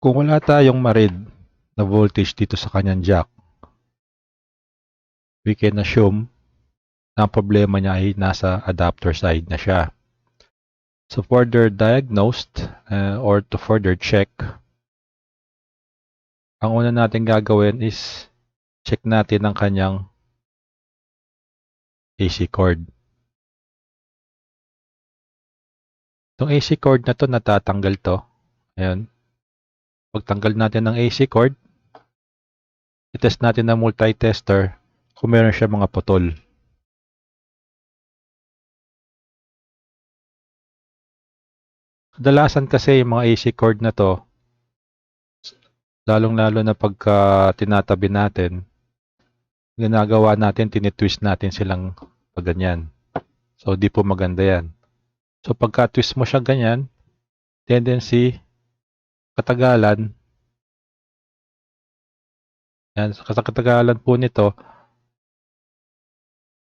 Kung wala tayong ma-read na voltage dito sa kanyang jack, we can assume na ang problema niya ay nasa adapter side na siya. So further diagnosed uh, or to further check, ang una natin gagawin is check natin ang kanyang AC cord. Itong AC cord na to natatanggal to. Ayan. Pagtanggal natin ng AC cord, itest natin ng multi-tester kung meron siya mga putol. Kadalasan kasi yung mga AC cord na to, lalong-lalo na pagka tinatabi natin, ginagawa natin, tinitwist natin silang pag ganyan. So, di po maganda yan. So, pagka twist mo siya ganyan, tendency, katagalan, yan, sa katagalan po nito,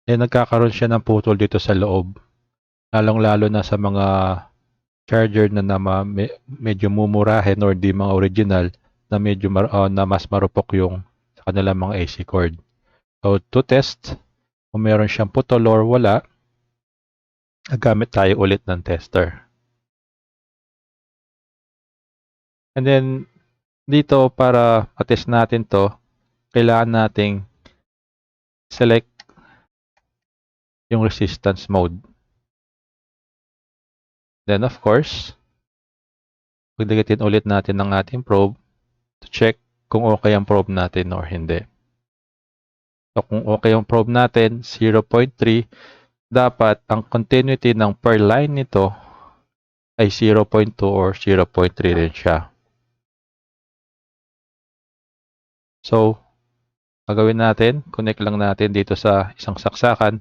eh, nagkakaroon siya ng putol dito sa loob. Lalong-lalo na sa mga charger na, na me, medyo mumurahin or di mga original na medyo mar, uh, na mas marupok yung sa kanilang mga AC cord. So, to test kung meron siyang putol or wala, gamit tayo ulit ng tester. And then, dito para patest natin to, kailangan nating select yung resistance mode. Then, of course, pagdikitin ulit natin ng ating probe to check kung okay ang probe natin or hindi. So, kung okay ang probe natin, 0.3, dapat ang continuity ng per line nito ay 0.2 or 0.3 rin siya. So, gagawin natin, connect lang natin dito sa isang saksakan.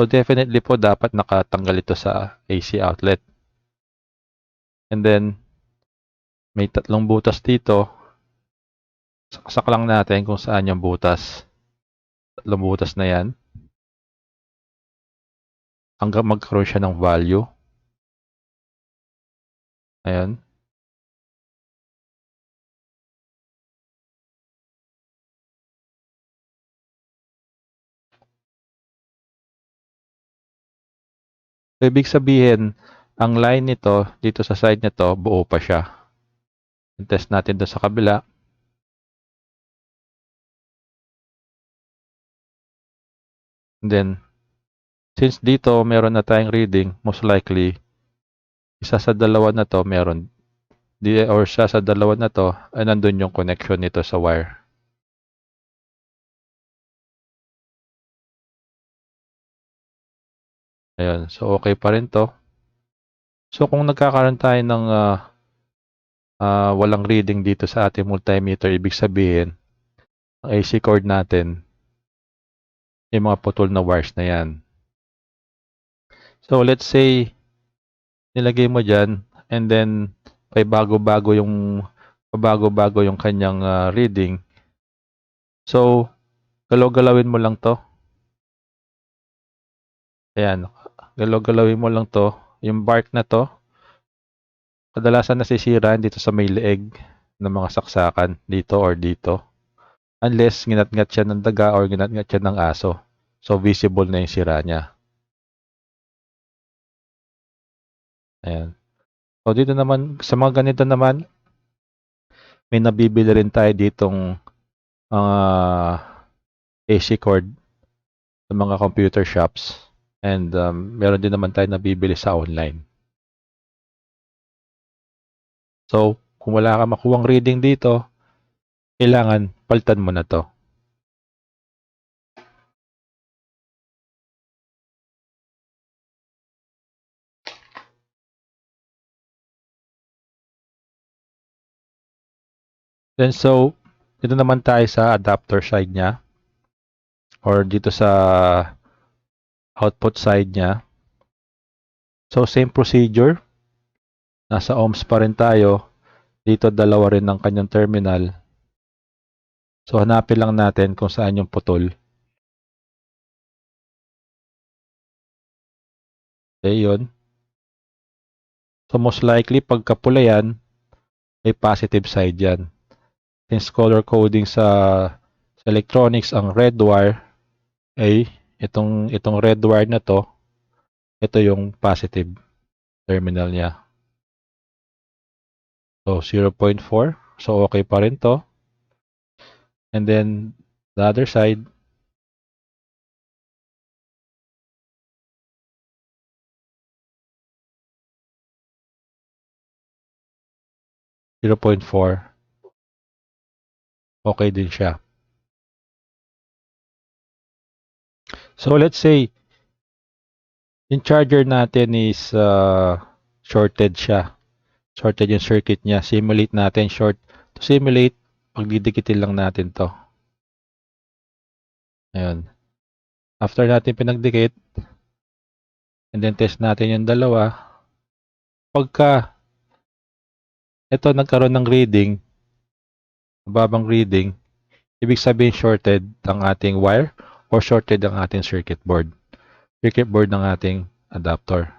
So, definitely po dapat nakatanggal ito sa AC outlet. And then, may tatlong butas dito. Saksak lang natin kung saan yung butas. Tatlong butas na yan. Hanggang magkaroon siya ng value. Ayan. So, ibig sabihin, ang line nito, dito sa side nito, buo pa siya. test natin doon sa kabila. And then, since dito meron na tayong reading, most likely, isa sa dalawa na to meron. Or siya sa dalawa na to, ay nandun yung connection nito sa wire. Ayun, so okay pa rin to. So kung nagkakaroon tayo ng uh, uh, walang reading dito sa ating multimeter, ibig sabihin, ang AC cord natin, yung mga putol na wires na yan. So let's say, nilagay mo dyan, and then, may bago-bago yung, bago-bago yung kanyang uh, reading. So, galaw-galawin mo lang to. Ayan, galaw-galawin mo lang to. Yung bark na to, kadalasan nasisira dito sa may leeg ng mga saksakan dito or dito. Unless ginat-ngat siya ng daga or ginat-ngat siya ng aso. So, visible na yung sira niya. Ayan. So, dito naman, sa mga ganito naman, may nabibili rin tayo ditong uh, AC cord sa mga computer shops. And um, meron din naman tayo nabibili sa online. So, kung wala ka makuwang reading dito, kailangan palitan mo na to. Then so, dito naman tayo sa adapter side niya or dito sa output side niya. So same procedure. Nasa ohms pa rin tayo. Dito dalawa rin ng kanyang terminal. So hanapin lang natin kung saan yung putol. Okay, yun. So most likely pagkapula yan, may positive side yan. Since color coding sa, sa electronics ang red wire ay itong itong red wire na to ito yung positive terminal niya. So 0.4 so okay pa rin to. And then the other side 0.4 okay din siya. So let's say yung charger natin is uh, shorted siya. Shorted yung circuit niya. Simulate natin short. To simulate, pagdidikitin lang natin to. Ayun. After natin pinagdikit, and then test natin yung dalawa, pagka ito nagkaroon ng reading, mababang reading, ibig sabihin shorted ang ating wire or shorted ang ating circuit board. Circuit board ng ating adapter.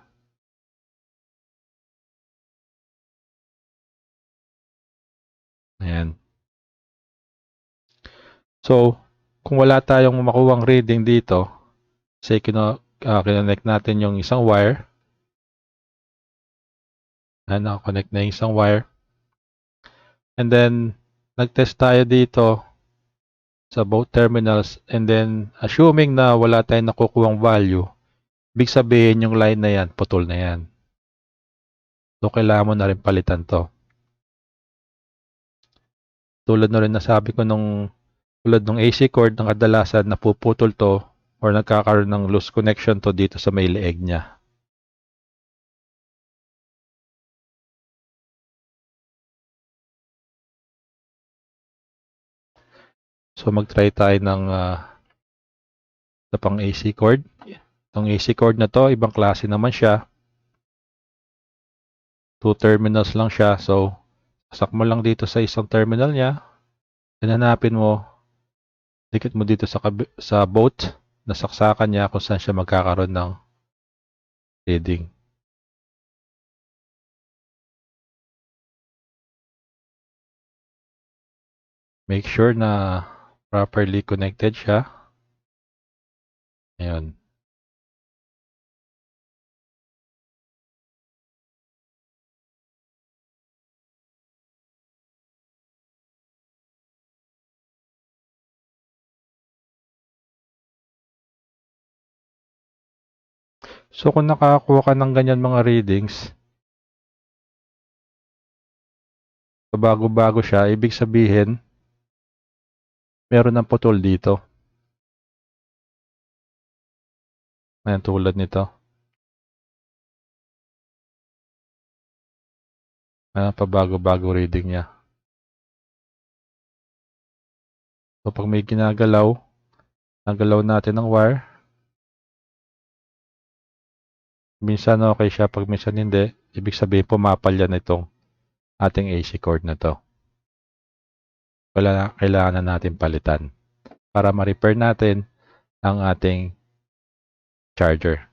Ayan. So, kung wala tayong makuwang reading dito, say kino, uh, kinonect natin yung isang wire. Ayan, nakakonect na yung isang wire. And then, nag-test tayo dito sa both terminals. And then, assuming na wala tayong nakukuhang value, ibig sabihin yung line na yan, putol na yan. So, kailangan mo na rin palitan to. Tulad na rin nasabi ko nung tulad ng AC cord, ng kadalasan napuputol to or nagkakaroon ng loose connection to dito sa may leeg niya. So mag-try tayo ng uh, pang AC cord. Itong AC cord na to, ibang klase naman siya. Two terminals lang siya. So, sasak mo lang dito sa isang terminal niya. Then mo, dikit mo dito sa, sa boat na saksakan niya kung saan siya magkakaroon ng reading. Make sure na properly connected siya. Ayun. So kung nakakuha ka ng ganyan mga readings, bago-bago siya, ibig sabihin, meron ng putol dito. Ayan, tulad nito. Ayan, pabago-bago reading niya. So, pag may ginagalaw, nagalaw natin ng wire. Minsan okay siya, pag minsan hindi, ibig sabihin pumapal yan itong ating AC cord na to wala, kailangan na natin palitan para ma-repair natin ang ating charger.